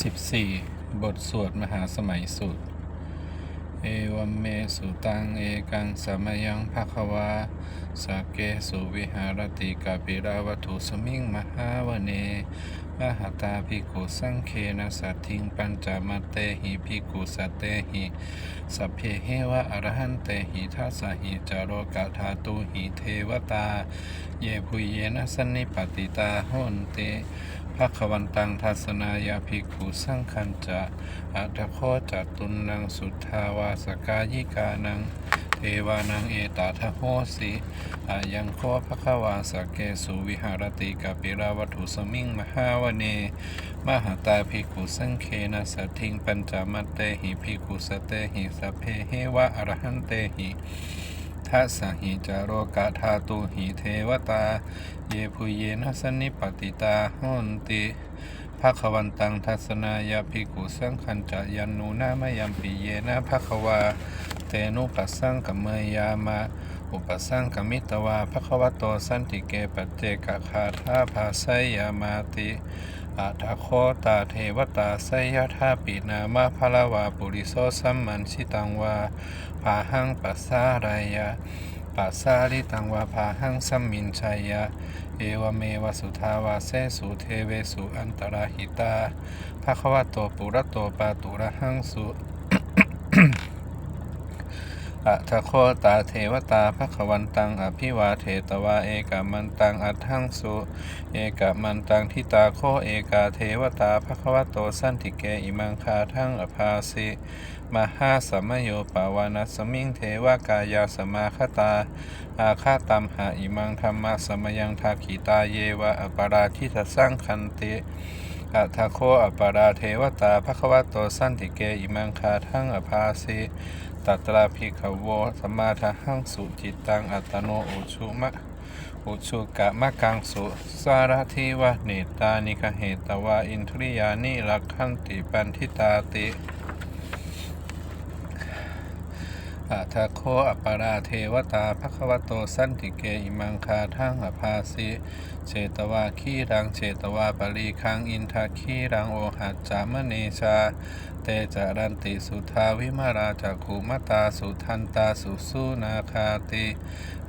14 บทสวดมหาสมัยสูตร เอวัมเมสุตัง เอกังสมยังภะคะวาสาเกสุวิหารติกาปิราวัตุสมิงมหาวเนมหาตาภิกขุสังเคนะสัตถิงปัญจมัตเตหิภิกขุสัตเตหิสัพเพเหวะอรหันเตหิทัสสหิจารโรกะธาตุหิเทวตา เยภุเยนะสันนิปติตาโหนเต ภควันตังทัศนายาภิกขุสังคัญจะอัตโคจัตตุนังสุทธาวาสกายิกานังเทวานังเอตาทโหสิอายังโคภควาสเกสุวิหารติกาปิราวัตุสมิงมหาวเน มหาตาภิกขุสังเคนะสัตถิงปัญจมัตเตหิภิกขุสเตหิสัพเพเหวะอรหันเตหิ ทัสสหิจารโรกะธาตุหิเทวตา เยพุเยนะสนิปติตาโหนติภควันตังทัศนายาภิกขุสังคัญจะยันนูนามยัมปิเยนะภควา เตนุปัสสังกเมยามาอุปสังกมิตวาภควโตสันติเกปัจเจกคาธาภาไสยามาติ อาทาโคตาเทวตาไสยธาปินามาพลาวาปุริโสสัมมันชิตังวาพาหังปัสสารายาปัสสาริตังวาพาหังสัมมินชัยยะ เอวเมวสุทาวาเสสุเทเวสุอันตราหิตาภะคะวะโตปุระโตปาตุระหังสุ อะทโคตาเทวตาภควันตัง อภิวาเทตวา เอกามันตัง อัตถังสุ เอกามันตังทิตาโคเอกาเทวตาภควโตสันติเกอิมังคาทั้งอภาสิมหาสมโยปาวานัสมิงเทวกายาสมาคตา อาคาตัมหาอิมังธรรมะสมยังทาขีตาเยวะอปาราทิตสร้างคันติอัทโคอปาราเทวตาภควโตสันติเกอิมังคาทั้งอภาสิ ตัตราภิกขโวสมาทหังสุจิตตังอัตโนอุชุมะอุชุกะมะกังสุสารทิวะเนตานิคเหตวาอินทริยานิลักขันติปันทิตาติ อะทะโคอัปาราเทวตาภควโตสันติเกอิมังคาทั้งอภาสิเจตวาคีรังเจตวาปรีคังอินทาคีรังโอหัจจามเนชา เตจารันติสุทาวิมาราจักขุมตาสุทันตาสุสุนาคาติ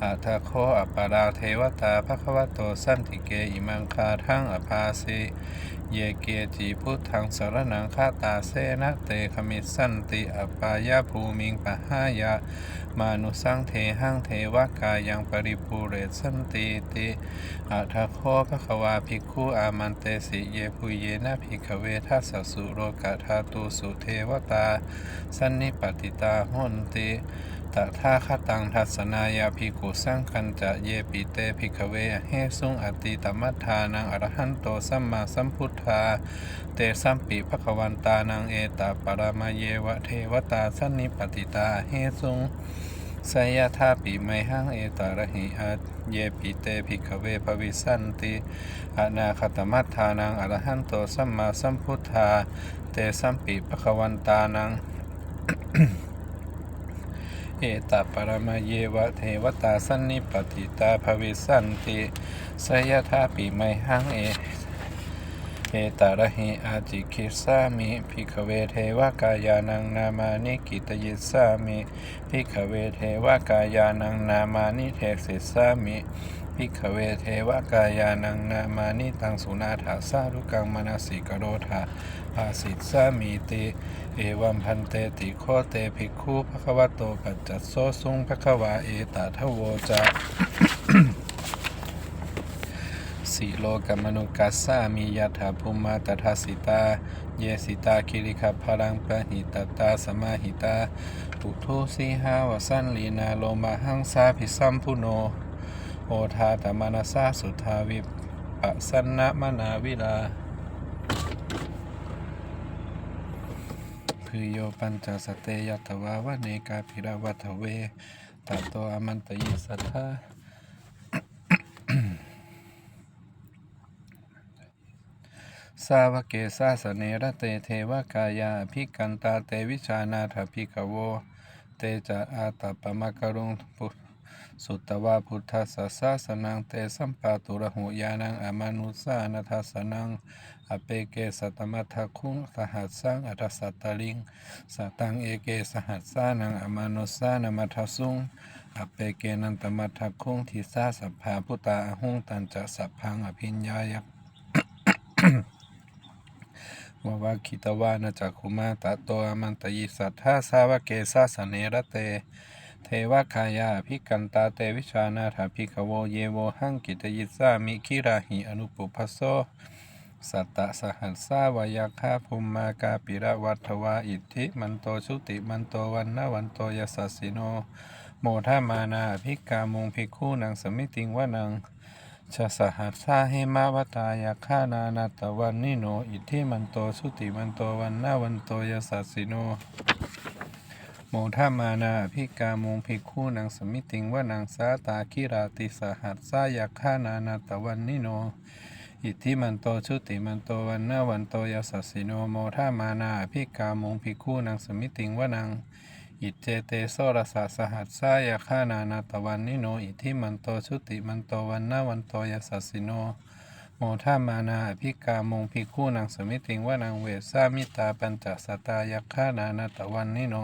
อะทะโคอัปาราเทวตาภควโตสันติเกอิมังคาทั้งอภาสิ เยเกจิพุทธังสารนังคาตาเสนะเตขมิสันติอปายาภูมิงปะหายะ มานุสังเทหังเทวกายังปริภูเรศสันติติอัทโคภควาภิกขุอามันเตสิเยปุเยนะภิกเวทัสสสุโรกะธาตุสุเทวตา สันนิปติตาหนติ ตถาคตังทัศนายาภิกขุสังคันจะเยปิเตภิกเวเฮสุงอติตมัฏฐานังอรหันโตสัมมาสัมพุทธา เตสัมปิภควันตานังเอตาปรามาเยวะเทวตาสันนิปติตาเฮสุงสยธาปิไมหังเอตาระหิอาเยปิเตภิกเวภวิสันติอนาคตมัฏฐานังอรหันโตสัมมาสัมพุทธา เตสัมปิภควันตานัง เอตปรมาเยวะเทวตาสันนิปติตาภวิสันติสยธาปิไมหังเอเอตาระหิอาจิคิสามิภิกขเวเทวกายานังนามานิกิตยิสามิภิกขเวเทวกายานังนามานิเทศิสามิภิกขเวเทวกายานังนามานิตังสุนาถาสารุกังมนสิกโรธาภาสิตสามิติ เอวัมพันเตติโคเตภิกขุภควโตปัจจัสโซสุงภควาเอตาทโวจาสิโลกมนุกัสสามียถาภูมาตถาสิตา เยสิตาคิริขพลังปะหิตตาสมาหิตาปุทุสีหาวสันลีนาโลมาหังสาภิสัมพุโน โอทาตมนาสาสุทาวิปัสสนะมนาวิลา คือโยปัญจสเตยัตวาวะเนกาภิราวัตเวตัตโตอมันตยิสัทธาสาวเกสาสเนระเตเทวกายาภิกันตาเตวิชานาถภิกขโว เตจะอาตปปมะกรุงปุ สุตตวาพุทธัสสะสาสนังเตสัมปาตุระหุยานังอมานุสานัทสนังอเปเกสัตมัทธคุงสหัสสังอัตสัตตลิงสตังเอเกสหัสสานังอมานุสานามัทสุงอเปเกนันตมัทธคุงทิสาสัพพาพุตตาหุงตันจะสัพพังอภิญญายะวาวาคิตวานาจักขุมาตะโตอมันตยิสัทธาสาวเกสาสเนระเต เทวคายาภิกันตาเตวิชานาถาภิกขโวเยโวหังกิตยิสามิคิราหิอนุปุพพโสสัตตะสหัสสาวายาคาภุมมากาปิระวัฏวาอิทธิมันโตชุติมันโตวันนาวันโตยสัสสิโน โมทามานาภิกามุงภิกขุนังสมิติงวานังชะสหัสสาหิมาวตายาคานานาตวันนิโน อิทธิมันโตสุติมันโตวันนาวันโตยสัสสิโน โมทามานาภิกามุงภิกขุนังสมิติงวานังสาตาคิราติสหัสสายาคานานาตวันนิโน อิทธิมันโตชุติมันโตวันนาวันโตยสัสสิโนโมทามานาภิกามุงภิกขุนังสมิติงวานังอิจเจเตโสรสะสหัสสายาคานานาตวันนิโน อิทธิมันโตชุติมันโตวันนาวันโตยสัสสิโน โมทามานาอภิกามงภิกขุนังสมิติงวานังเวสามิตาปัญจสตายาคานานาตวันนิโน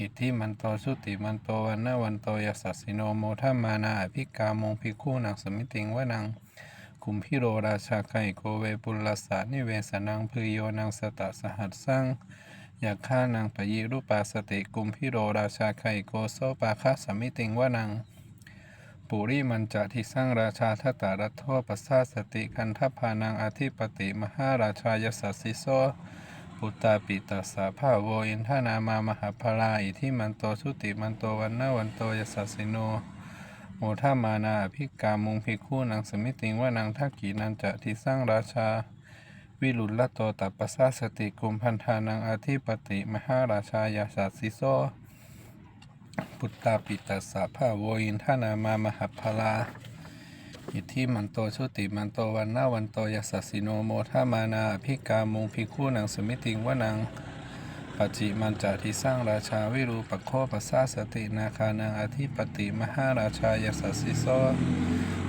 อิทธิมันโตชุติมันโตวันนาวันโตยสัสสิโนโมทามานาอภิกามงภิกขุนังสมิติงวานังคุมพิโรราชาไกโกเวปุลลสานิเวสนังพืโยนังสตะสหัสสังอยากฆ่านางปยิรูปาสติกุมพิโรราชาไคโกโซปาคาสมิติงวานัง ปุริมันจะทิสร้างราชาทัตตารัตโทปัสสาสติคันทพานังอธิปติมหาราชายสัสสิโซ ปุตตาปิตัสสะภาโวอินทานามามหาพลาอิทิมันโตชุติมันโตวันนาวันโตยสัสสิโนโมทามานาอภิกามุงภิกขุนางสมิติงว่านางทักกีนันจะทิสร้างราชา วิรุลละโตตัปปสาสติกุมพันธานังอธิปติมหาราชายาสัสสิโซปุตตาปิตัสสะภาโวอินทานามามหาพลา อิทธิมันโตชุติมันโตวันนาวันโตยสัสสิโนโมทามานาอภิกามุงภิกขุนังสมิติงวนังปัจจิมันจะที่สร้างราชาวิรูปัคโคปัสสาสตินาคานังอธิปติมหาราชายสัสสิโซ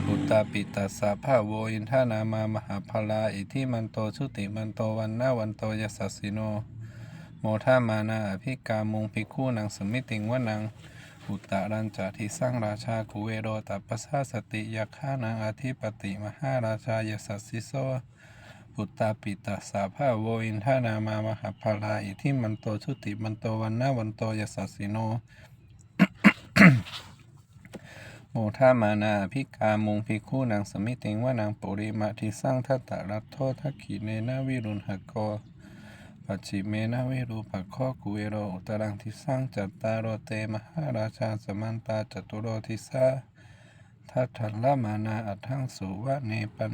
ปุตตาปิตัสสะภาโวอินทานามามหาพลาอิทธิมันโตชุติมันโตวันนาวันโตยสัสสิโน โมทามานาอภิกามุงภิกขุนังสมิติงวนัง อุตตารันจะที่สร้างราชากุเวโรตัปปสาสติยาคานังอธิปติมหาราชายสัสสิโซปุตตาปิตัสสะภาโวอินทานามามหาพลาอิทธิมันโตชุติมันโตวันนาวันโตยสัสสิโนโมทามานาภิกามุงภิกขุนางสมิติงว่านางปุริมาทิสร้างทัตตารัตโททักขีเนนาวิรุณหโก ปัจฉิเมนาวิรูปัคโคกุเวโรอุตรังทิสร้างจัตตารโรเตมหาราชาสมันตาจตุโรทิสาทัตถันละมานาอัตถังสุวะเนปัน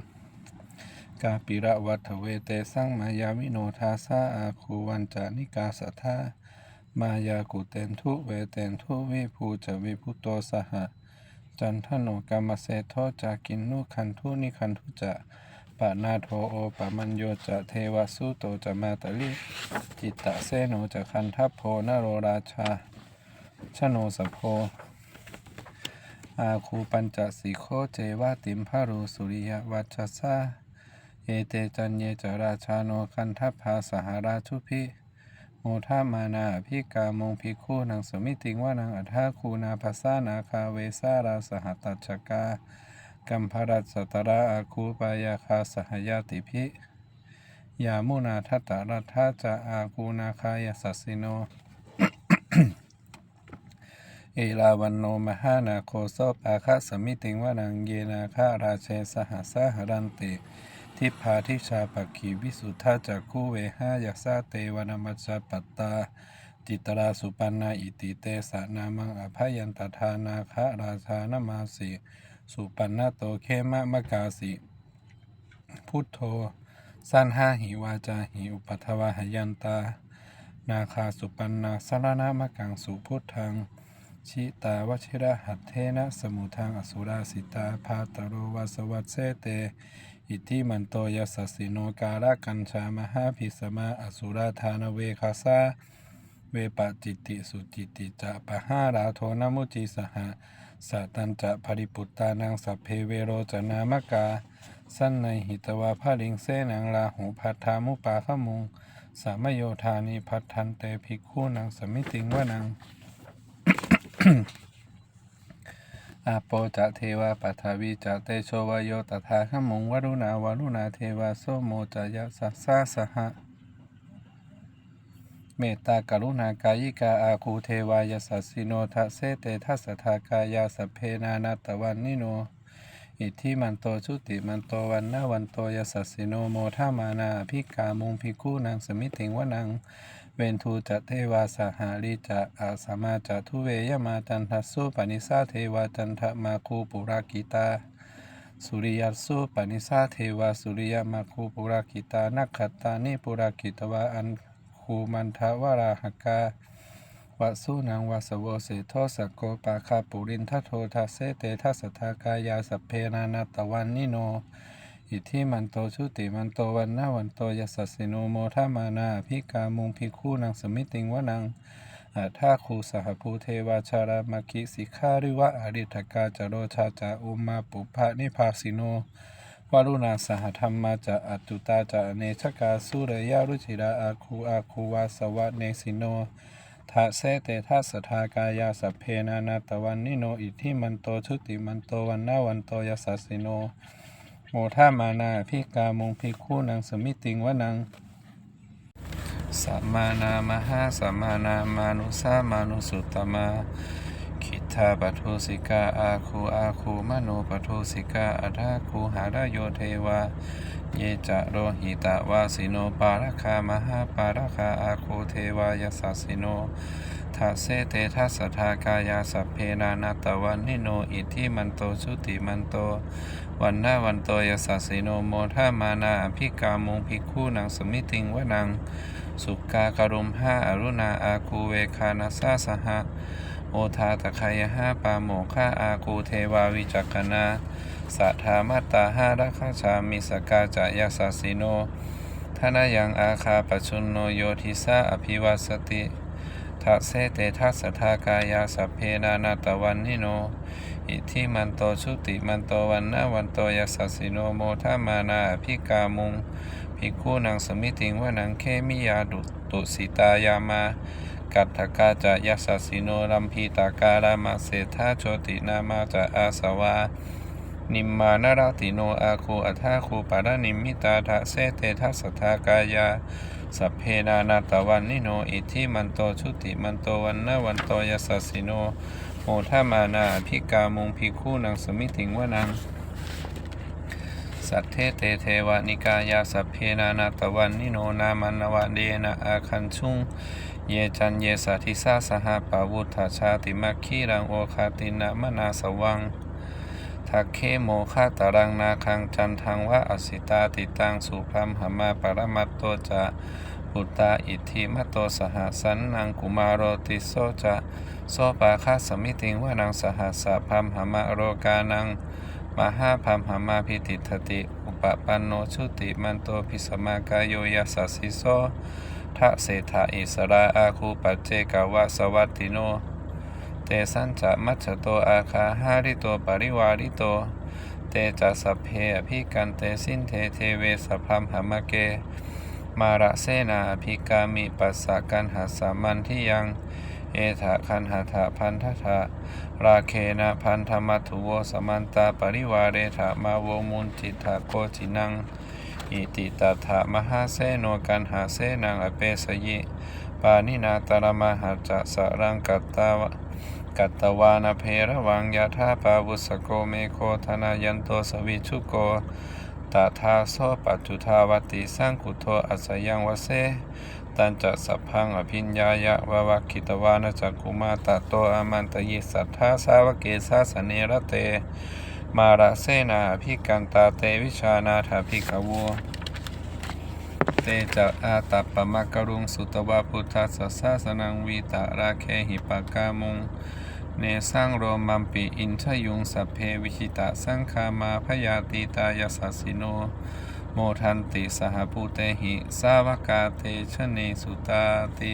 กาปิระวัฏเวเตสร้างมายาวิโนทาสาอาคูวันจานิกาสัทธามายากุเตนทุเวเตนทุวิภูจวิพุโตสหจันทโนกรรมเสโทจากินนุคันทุนิคันทุจะ ปะนาโทโอปะมัญโยจะเทวสุโตจะมาตลิจิตตะเสโนจะคันทัพโพนโรราชาชโนสโพอาคูปัญจสีโคเจวาติมพารุสุริยวัชสาเอเตจันเยจราชาโนคันทัพพาสหราชุพิโมทามานาอภิกามงภิกขุนังสมิติงว่านางอัฏฐาคูนาภาษานาคาเวสาราสหตัจจกา กัมภรัตสตระอาคูปายาคาสหยาติพิยามุนาทัตตารัตถาจะอาคูนาคายสัสสิโน เอลาวันโนมหานาโคโซปาคาสมิติงวานังเยนาคาราเชสหสหรันติทิพาทิชาปักขีวิสุทธาจักคูเวหายักษาเตวนามัจจปัตตา จิตราสุปันนาอิติเตสะนามังอภัยันตทานาคาราชานามาสี สุปันนาโตเคมะมะกาสิพุทโธสันหาหิวาจาหิอุปัทวาหยันตา นาคาสุปันนาสารนามะกังสุพุทธังชิตาวชิระหัตเทนะสมุทังอสุราสิตาพาตโรวาสวัสเสเต อิทิมันโตยสัสสิโนกาลกัญชามหาภิสมาอสุราธานเวคาสาเวปจิติสุจิติจะปะหาราโทนมุจิสหะ สัตันจะภริปุตตานังสัพเพเวโรจนามกา สั้นในหิตวาภาลิงเสนังลาหูพัทธามุปาขมุง สามโยธานิพัทธันเตภิกขุนังสมิติงวานังอาโปจะเทวาปัทวีจะเตโชวโยตถาขมุงวรุณาวรุณาเทวาโสโมจะยะสัสสาสหะ เมตตากรุณากายิกาอาคูเทวายสัสสิโนทะเสเตทัสทากายาสเพนานาตวันนิโน อิทธิมันโตชุติมันโตวันนาวันโตยสัสสิโนโมทามานาอภิกามุงพิกูนางสมิติงวนัง เวนทูจะเทวาสหาริจะอาสมาจะทุเวยมาจันทสุปนิสาเทวาจันทมาคูปุรากิตาสุริยัสุปนิสาเทวาสุริยมาคูปุรากิตานักขตตานิปุรากิตวาอัน คูมันทวราหกาวสุนังวาสโวเสโทสโกปาคาปุรินทโททัสเสเตทัสทากายาสัพเพนานาตวันนิโน อิทิมันโตชุติมันโตวันนาวันโตยสัสสิโนโมทามานาภิกามุงภิกขุนังสมิติงวนังอาทาคูสหภูเทวาชารามาคิสิขาริวะอริทกาจโรชาจาอุมาปุพะนิพาสิโน วารุณาสหธรรมาจะอัตตุตาจะเนชกาสุรยารุจิราอาคูอาคูวาสวะเนสิโนทะเสเตทัสสทากายาสัพเพนานาตวันนิโนอิทิมันโตชุติมันโตวันนาวันโตยสัสสิโน โมทามานาพิกามงพิคู่นางสมิติงวนังสัมมานามหาสัมมานามานุสามานุสุตตมา ทาปทุสิกาอาคูอาคูมโนปทุสิกาอัฏฐาคูหาราโยเทวา เยจะโรหิตาวาสิโนปาราคามหาปาราคาอาคูเทวายสัสสิโนทัสเสเตทัสทากายาสัพเพนานาตวันนิโนอิทิมันโตชุติมันโต วันนาวันโตยสัสสิโนโมทามานาอภิกามุงภิกขุนังสมิติงวนัง สุกาการุมห้าอรุณาอาคูเวคานาสาสหะ โอทาตะไคยห้าปาโมฆาอาคูเทวาวิจักขณาสัทธามัตตาห้ารักขชามิสกาจะยาสัสสิโนทนายังอาคาปชุนโนโยทิสาอภิวัสติทัเสเตทัสทากายาสัพเพนานาตวันนิโน อิทิมันโตชุติมันโตวันนาวันโตยสัสสิโนโมทามานาอภิกามุงภิกขุนังสมิติงวนังเคมิยาดุตุสิตายามา กัตถกาจะยัสสิโนรัมพีตาการามาเศรษฐาโชตินามาจะอาสวา นิมมานารติโนอาคูอัทาคูปารนิมิตาทะเสเตทัสทากายาสัพเพนานาตวันนิโนอิทิมันโตชุติมันโตวันนาวันโตยัสสสิโนโมทามานาอภิกามุงภิกขุนังสมิติงวนัง สัทเทเตเทวานิกายาสัพเพนานาตวันนิโนนามันวะเดนะอาคันชุงเยจันเยสัทิสาสหปาวุธาชาติมัคคีรังโอคาตินะมนาสวังทักเคโมฆาตารังนาคังจันทังวะอสิตาติตังสุพรัมหมาปรมัตโตจะปุตตาอิทธิมัตโตสหสันนังกุมารโรติโสจะโสปาคาสมิติงวานังสหัสสะพัมหมาโรกานัง มหาพัมหามาพิติทติ อุปปันโนชุติมันโตพิสมากายโยยัสสิโสทะเศธาอิสราอาคูปัจเจกาวะสวัตติโน เตสันจะมัจจโตอาคาหาริโตปริวาริโต เตจะสัพเพอภิกันเตสินเทเทเวสพัมหามเก มาระเสนาภิกามิปัสสะกันหาสามันที่ยัง เอถะคันหาถะพันทธะราเคนะพันธมัทุโวสมันตาปริวาเรถะมาโวมุนจิตถะโกจินัง อิติตถะมหาเสโนกันหาเสนังอเปสยิปานินาตรมหาจะสรังกัตตาวกัตตวานาเพระวังยะธาปาวุสโกเมโคธนายันโตสวิชุโกตถาโสปัจจุทาวติสังคุโทอัสยังวเส ตันจะสัพพังอภิญญายะวะวะคิตวานะจักกุมาตะโตอามันตยิสัทธาสาวเกสาสเนระเต มาระเสนาอภิกันตาเตวิชานาถาภิกขวูเตจะอาตัปปมะกะรุงสุตวะพุทธสสะสาสนังวีตาราเคหิปากามุง เนสังโรมัมปิอินทยุงสัพเพวิชิตะสังคามาพยาติตายสสสิโน โมทันติสหภูเตหิ สาวกาเตชะเนสุตาติ